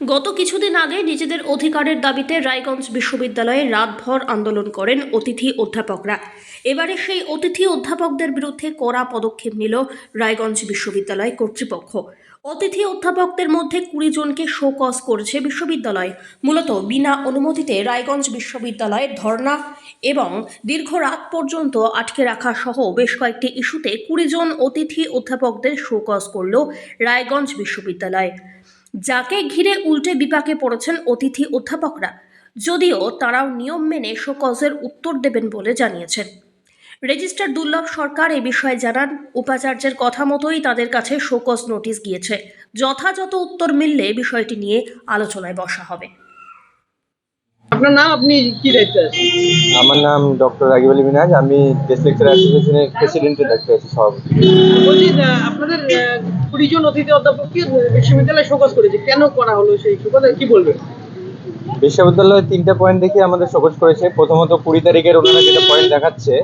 গত কিছুদিন আগে নিজেদের অধিকারের দাবিতে রায়গঞ্জ বিশ্ববিদ্যালয়ে রাতভর আন্দোলন করেন অতিথি অধ্যাপকরা। এবারে সেই অতিথি অধ্যাপকদের বিরুদ্ধে কড়া পদক্ষেপ নিল রায়গঞ্জ বিশ্ববিদ্যালয় কর্তৃপক্ষ। অতিথি অধ্যাপকদের মধ্যে কুড়ি জনকে শোকজ করেছে বিশ্ববিদ্যালয়। মূলত বিনা অনুমতিতে রায়গঞ্জ বিশ্ববিদ্যালয়ের ধর্না এবং দীর্ঘ রাত পর্যন্ত আটকে রাখা সহ বেশ কয়েকটি ইস্যুতে কুড়ি জন অতিথি অধ্যাপকদের শোকজ করল রায়গঞ্জ বিশ্ববিদ্যালয়। যাকে ঘিরে উল্টে বিপাকে পড়েছেন অতিথি অধ্যাপকরা যদিও তারাও নিয়ম মেনে শোকজের উত্তর দেবেন বলে জানিয়েছেন। রেজিস্ট্রার দুর্লভ সরকার এ বিষয়ে জানান উপাচার্যের কথা মতোই তাদের কাছে শোকজ নোটিশ গিয়েছে। যথাযথ উত্তর মিললে বিষয়টি নিয়ে আলোচনায় বসা হবে। আপনার নাম? আপনি কি দায়িত্বে আছেন? আমার নাম ডক্টর রাগিব আলী মিনাজ। আমি গেস্ট লেকচার অ্যাসোসিয়েশনের প্রেসিডেন্টের দায়িত্বে আছি সভাপতি। বলছি আপনাদের কুড়ি জন অতিথি অধ্যাপককে বিশ্ববিদ্যালয়ে শোকজ করেছে। কেন করা হলো সেই শোকজ কি বলবেন বিশ্ববিদ্যালয়ে তিনটা পয়েন্ট দেখে আমাদের শোকজ করেছে। প্রথমত কুড়ি তারিখের ওনারা যেটা পয়েন্ট দেখাচ্ছে,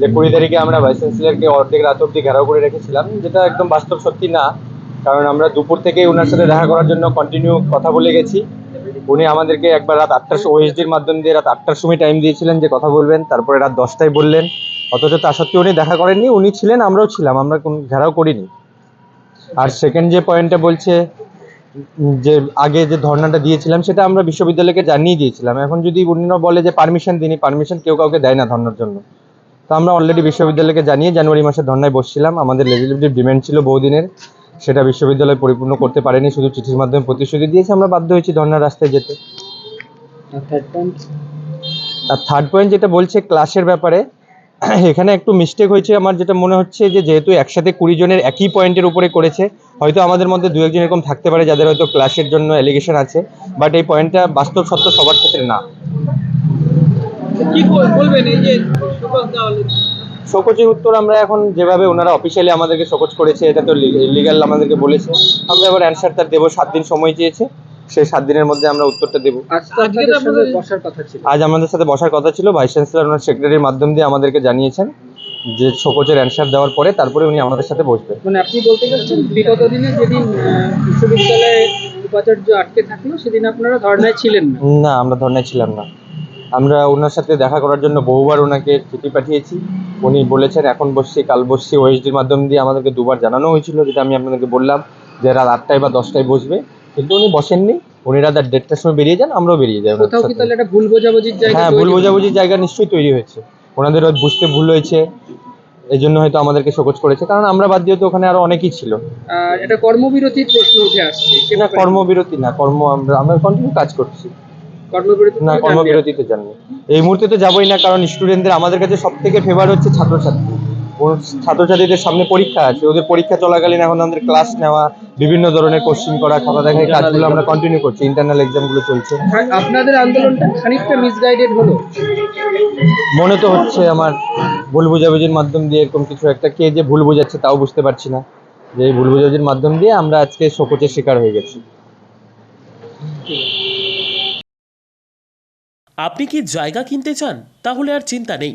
যে কুড়ি তারিখে আমরা ভাইস চ্যান্সেলরকে অর্ধেক রাত অব্দি ঘেরাও করে রেখেছিলাম, যেটা একদম বাস্তব সত্যি না। কারণ আমরা দুপুর থেকে ওনার সাথে দেখা করার জন্য কন্টিনিউ কথা বলে গেছি। উনি আমাদেরকে একবার রাত আটটার ওএসডির মাধ্যম দিয়ে রাত আটটার সময় টাইম দিয়েছিলেন যে কথা বলবেন, তারপরে রাত দশটায় বললেন। অথচ তা সত্ত্বেও উনি দেখা করেননি, উনি ছিলেন, আমরাও ছিলাম, আমরা কোনো ঘেরাও করিনি। আর সেকেন্ড যে পয়েন্টটা বলছে যে আগে যে ধর্নাটা দিয়েছিলাম সেটা আমরা বিশ্ববিদ্যালয়কে জানিয়ে দিয়েছিলাম। এখন যদি অন্য বলে যে পারমিশন দিনই পারমিশন কেউ কাউকে দেয় না ধর্নার জন্য। তো আমরা অলরেডি বিশ্ববিদ্যালয়কে জানিয়ে জানুয়ারি মাসে ধর্নায় বসছিলাম। আমাদের লেজিসলেটিভ ডিমান্ড ছিল বহুদিনের। সেটা বিশ্ববিদ্যালয় পরিপূর্ণ করতে পারেনি শুধু চিঠির মাধ্যমে প্রতিশ্রুতি দিয়েছে। আমরা বাধ্য হয়েছি ধর্নার রাস্তায় যেতে। আর থার্ড পয়েন্ট যেটা বলছে ক্লাসের ব্যাপারে এখানে একটু মিস্টেক হয়েছে আমার যেটা মনে হচ্ছে যে যেহেতু একসাথে কুড়ি জনের একই পয়েন্টের উপরে করেছে হয়তো আমাদের মধ্যে দু একজন এরকম থাকতে পারে যাদের হয়তো ক্লাসের জন্য অ্যালিগেশন আছে বাট এই পয়েন্টটা বাস্তব সত্য সবার ক্ষেত্রে না। শোকজের উত্তর আমরা এখন যেভাবে ওনারা অফিসিয়ালি আমাদেরকে শোকজ করেছে এটা তো লিগাল আমাদেরকে বলেছে। আমরা এবার অ্যান্সার তার দেবো সাত দিন সময় চেয়েছে। সেই সাত দিনের মধ্যে আমরা উত্তরটা দেবো। আজ তো আপনাদের সঙ্গে বসার কথা ছিল। আজ আমাদের সাথে বসার কথা ছিল। ভাইস চ্যান্সেলর ওনার সেক্রেটারির মাধ্যম দিয়ে আমাদেরকে জানিয়েছেন যে শোকজের অ্যান্সার দেওয়ার পরে তারপরে উনি আমাদের সাথে বসবেন মানে আপনি বলতে চাচ্ছেন বিগত দিনে যেদিন বিশ্ববিদ্যালয়ে উপাচার্য আটকে থাকল সেদিন আপনারা ধর্নায় ছিলেন না? না আমরা ধর্নায় ছিলাম না। আমরা ওনার সাথে দেখা করার জন্য বহুবার ওনাকে চিঠি পাঠিয়েছি। উনি বলেছেন এখন বসছি কাল বসছি ওএসডির মাধ্যম দিয়ে আমাদেরকে দুবার জানানো হয়েছিল যেটা আমি আপনাদেরকে বললাম যে রাত আটটায় বা দশটায় বসবে। কিন্তু উনি বসেননি। উনি রাত দেড়টার সময় বেরিয়ে যান আমরাও বেরিয়ে যাই কোথাও কি তাহলে একটা ভুল বোঝাবুঝির জায়গা হ্যাঁ ভুল বোঝাবুঝির জায়গা নিশ্চয়ই তৈরি হয়েছে। ওনাদের হয়তো বুঝতে ভুল হয়েছে এই জন্য হয়তো আমাদেরকে শোকজ করেছে কারণ আমরা বাদ দিয়ে তো ওখানে আরও অনেকেই ছিল। আর এটা কর্মবিরতির প্রশ্ন উঠে আসছে না কর্মবিরতি না কর্ম আমরা আমরা কন্টিনিউ কাজ করছি। কর্মবিরতি না কর্মবিরতিতে যাননি এই মুহূর্তে তো যাবোই না কারণ স্টুডেন্টদের আমাদের কাছে সব থেকে ফেভার হচ্ছে ছাত্রছাত্রী। ছাত্রছাত্রীদের সামনে পরীক্ষা আছে ওদের পরীক্ষা চলাকালীন এখন আমাদের ক্লাস নেওয়া বিভিন্ন ধরনের কোশ্চিন করা খাতা দেখা কাজগুলো আমরা কন্টিনিউ করছি ইন্টারনাল এক্সামগুলো চলছে। আপনাদের আন্দোলনটা খানিকটা মিসগাইডেড হলো? মনে তো হচ্ছে আমার ভুল বোঝাবুঝির মাধ্যম দিয়ে এরকম কিছু একটা কে যে ভুল বোঝাচ্ছে তাও বুঝতে পারছি না। যে এই ভুল বোঝাবুঝির মাধ্যম দিয়ে আমরা আজকে শোকচের শিকার হয়ে গেছি। আপনি কি জায়গা কিনতে চান? তাহলে আর চিন্তা নেই।